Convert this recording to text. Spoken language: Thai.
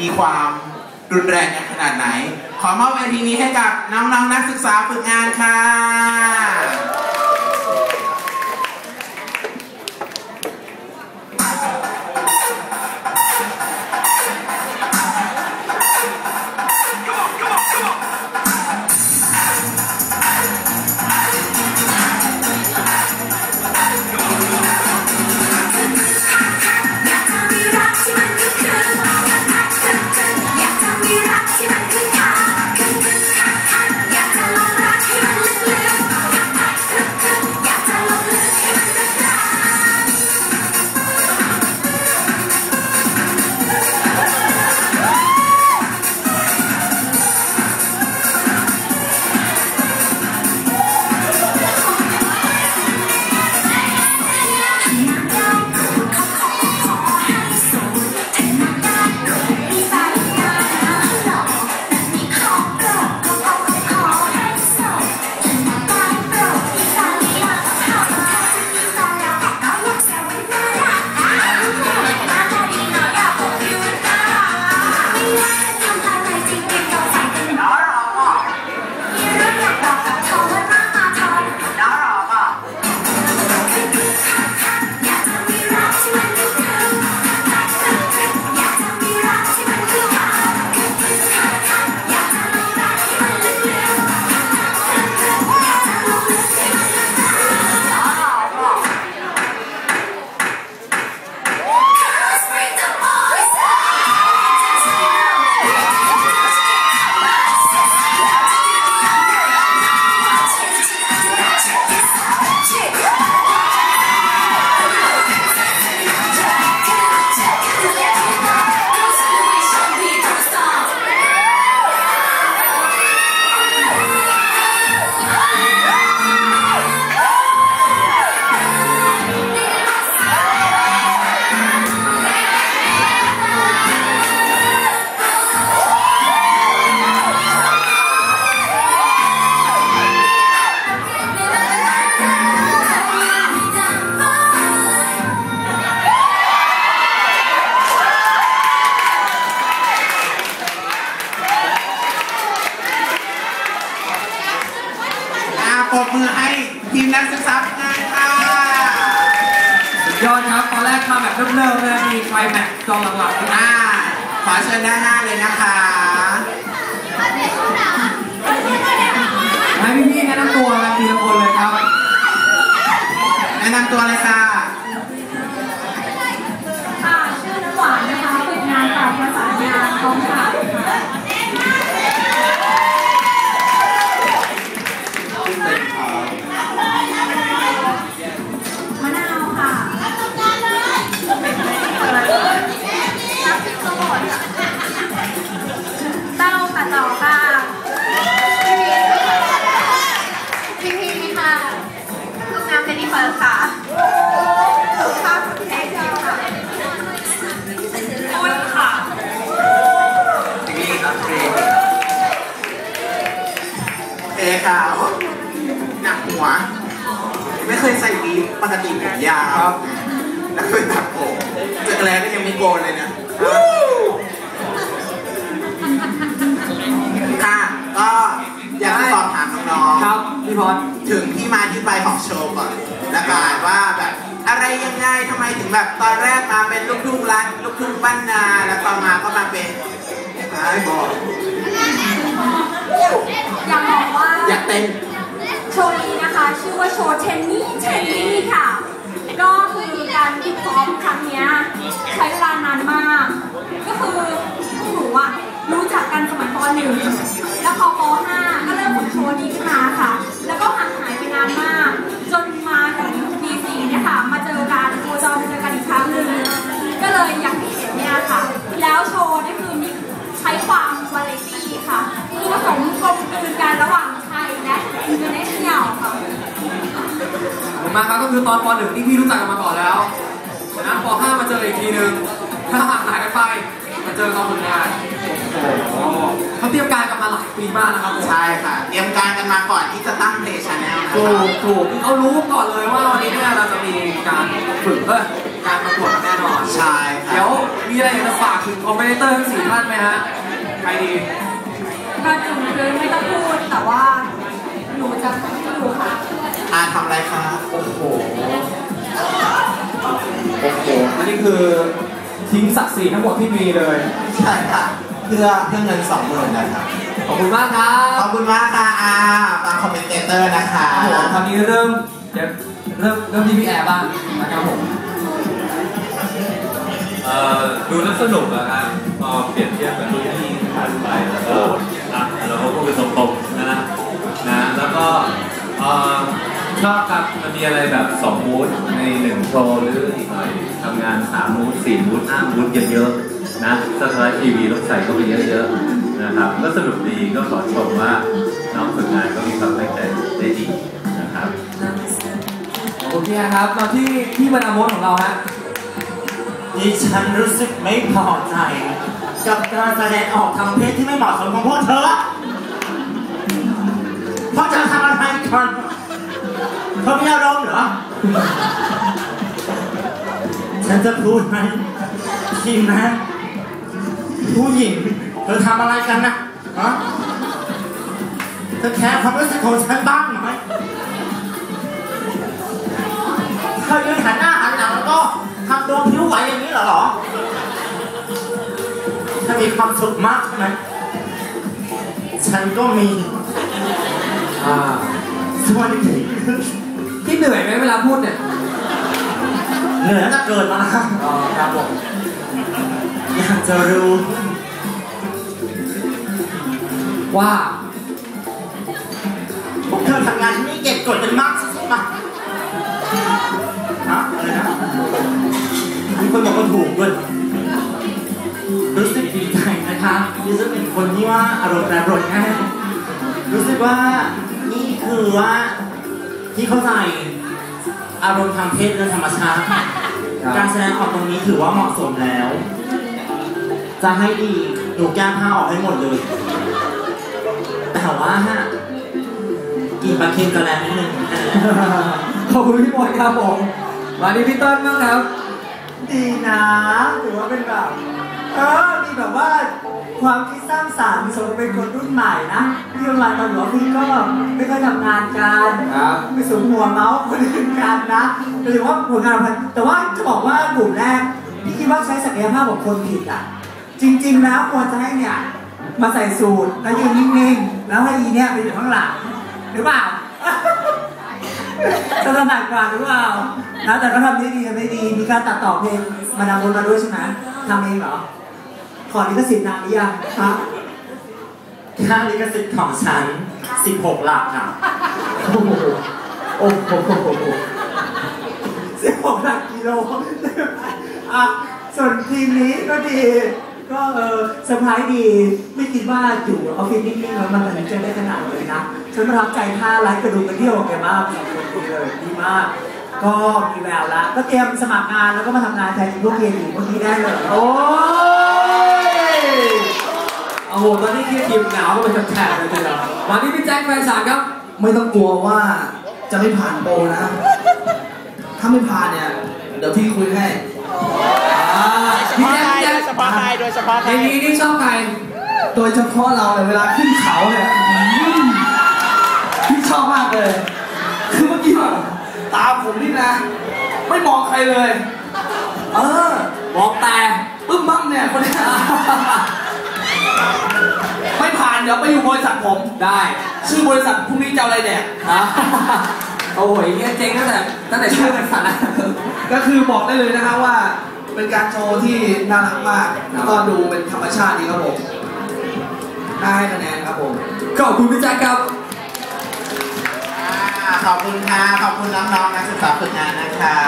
มีความรุนแรงกันขนาดไหน ขอมอบเวทีนี้ให้กับน้องๆนักศึกษาฝึกงานค่ะ อนแรกมเริ่มเลยมีไฟแม็กซ์กองหลังๆอ่าขอเชิญด้านหน้าเลยนะคะให้พี่ๆแนะนำตัวกันทีละคนเลยครับ แนะนำตัวเลยค่ะ เอค่ะโอ๊ยหนักหัว ไม่เคยใส่วีฟปกติผมยาวครับแล้วเคยตัดผมเจอแล้วก็ยังไม่โกนเลยนะค่ะก็อยากจะสอบถามน้องครับพี่พอดๆถึงที่มาที่ไปของโชว์ก่อนและกันว่าแบบอะไรยังไงทำไมถึงแบบตอนแรกมาเป็นลูกทุ่งรัฐลูกทุ่งบ้านนาแล้วต่อมาก็มาเป็นไอ้บอก อยากบอกว่าอยากเต้นโชว์นี้นะคะ ชื่อว่าโชว์เทนนี่เทนนี่ค่ะ ก็คือการที่พร้อมครั้งเนี้ยใช้เวลานานมาก ก็คือพวกหนูอะรู้จักกันสมัยป .1 แล้วพอป .5 ก็เริ่มฝึกโชว์นี้ขึ้นมาค่ะ แล้วก็ห่างหายไปนานมาก อตอนป .1 ที่พี่รู้จักกันมาก่อนแล้วจากนั้นป .5 มาเจออีกทีนึง ถ้าห่างหายกันไปมาเจอตอนฝึกงานโอ้โหเขาเตรียมการกันมาหลายปีมากนะครับใช่ค่ะ เตรียมการกันมาก่อนที่จะตั้งเพจชาแนลนะถูคะกถูกเขารู้ก่อนเลยว่าวันนี้เนี่ยเราจะมีการฝึกเออการประกวดแน่นอนใช่ครับเดี๋ยวมีอะไรอยากจะฝากถึงคอมเมนเตอร์ทั้งสี่ท่านไหมฮะใครดีก็ถึงคือไม่ต้องพูดแต่ว่าหนูจะดูค่ะ นนี้คือทิ้งศักดิ์ศรีทั้งหมดที่มีเลย ใช่ค่ะเพื่อเพื่อเงินสองหมื่นนะครับขอบคุณมากครัขบอบคุณมากค่ะอาตามคอมเมนเตอร์นะคะครับผมตอนนี้เริ่มเดี๋ยวเริ่มเริ่มที่พี่แอร์บ้างนะครับผมเอ่อดูแล้วสนุกอะครับพอเปรียบเทียบกับรุ่นที่ผ่านไปแล้วก็อะเราก็พูดเป็นตรงๆนะนะแล้วก็เอ่อ ชอบครับมันมีอะไรแบบ2มูดใน1โชว์หรืออีกหน่อยทำงาน3มูด4มูด5มูดเยอะๆนะสไลด์ทีวีต้องใส่เข้าไปเยอะๆนะครับก็สนุกดีก็ขอชมว่าน้องฝึกงานก็มีความตั้งใจได้ดีนะครับขอบคุณพี่แอร์ครับมาที่พี่บรรณามดของเราฮะดิฉันรู้สึกไม่พอใจ กับการแสดงออกทางเพศที่ไม่เหมาะสมของพวกเธอเพราะจะทำอะไรกัน เธอมีอารมณ์เหรอ ฉันจะพูดไหมทีมนะ ผู้หญิง เธอทำอะไรกันนะฮะเธอแคร์ความรู้สึกของฉันบ้างไหมเธอยืนหันหน้าหันหลังแล้วก็ทำตัวผิวไหวอย่างนี้เหรอหรอเธอมีความสุขมากใช่ไหมฉันก็มี อ่า สวนที่พี่ เหนื่อยไหมเวลาพูดเนี่ยเหนือจะเกิดมาแล้วอ๋อครับผมอยากจะรู้ ว่าพวกเธอทำงานที่นี่เก็บกดกันมากใช่ไหมฮะอะไรนะมีคนบอกว่าถูกด้วยรู้สึกดีใจนะคะรู้สึกเป็นคนที่ว่าอารมณ์แปรปรวนง่ายรู้สึกว่านี่คือว่า ที่เข้าใจอารมณ์ทางเพศและธรรมชาติการแสดงออกตรงนี้ถือว่าเหมาะสมแล้ว จะให้ดีหนูแก้ผ้าออกให้หมดเลย แต่ว่าฮะกินปลาเค็มกระแลนิดนึงขอบคุณพี่บอยครับผมมาที่พี่ต้นบ้างครับ ดีนะ ถือว่าเป็นแบบ เออมีแบบว่าความคิดสร้างสรรค์สมกับเป็นคนรุ่นใหม่นะที่ทำงานตอนหัวพี่ก็แบบไม่ค่อยทำงานกันครับ ไม่สมหัวเมาส์คนอื่นกันนะแต่ถือว่าผลงานพันแต่ว่าจะบอกว่ากลุ่มแรกพี่คิดว่าใช้ศักยภาพของคนผิดอะ จริง ๆ แล้วควรจะให้เนี่ยมาใส่สูตรแล้วยืนนิ่งๆแล้วให้อีเนี่ยไปอยู่ข้างหลังหรือเปล่าจะถนัดกว่าหรือเปล่านะแต่ก็ทำได้ดีทำได้ดีมีการตัดต่อเพลงมาดามบนมาด้วยใช่ไหมทำเองเหรอ ขอลิขสิทธิ์นานหรือยังฮะค่าลิขสิทธิ์ของฉัน 16 หลักค่ะ โอ้โห โอ้โหสิบหกหลักกิโลอะส่วนทีมนี้ก็ดี ก็เออเซอร์ไพรส์ดี ไม่คิดว่าอยู่ออฟฟิศนิ่งๆแล้วมันตัดสินใจได้ขนาดเลยนะ ฉันประทับใจท่าไลฟ์กระดูกกระเดี่ยวของแกมากสองคนดีเลยดีมากก็มีแววละ ก็เตรียมสมัครงานแล้วก็มาทำงานแทนพวกเรียนอยู่เมื่อกี้ได้เลย โอ้ย โอ้โหตอนนี้คือทีมหนาวก็เป็นแถบๆเลยทีเดียวมาที่พี่แจ็คแฟนฉันครับ ไม่ต้องกลัวว่าจะไม่ผ่านโปรนะ ถ้าไม่ผ่านเนี่ย เดี๋ยวพี่คุยให้อ่าพี่แจ็คพี่แจ็คโดยเฉพาะใครโดยเฉพาะใคในรนี้นี่ชอบใครโดยเฉพาะเราเนี่ยเวลาขึ้นเขาเนี่ยอืมพี่ชอบมากเลย คือเมื่อกี้แบบตาผมนี่นะ ไม่มองใครเลย เออ มองแต่ ปึ้มบ้างเนี่ยคนเนี้ยไม่ผ่าน เดี๋ยวไปอยู่บริษัทผมได้ ชื่อบริษัทพรุ่งนี้จะเอาอะไรแดกอะโอ้ยเนี่ยเจ๊งตั้งแต่ตั้งแต่ชื่อมันสัตว์นะก็คือบอกได้เลยนะฮะว่า เป็นการโชว์ที่น่ารักมากแล้วก็ดูเป็นธรรมชาติดีครับผมน่าให้คะแนนครับผมขอบคุณพี่แจ็คครับอ่าขอบคุณค่ะ ขอบคุณน้องๆนักศึกษาฝึกงานนะคะ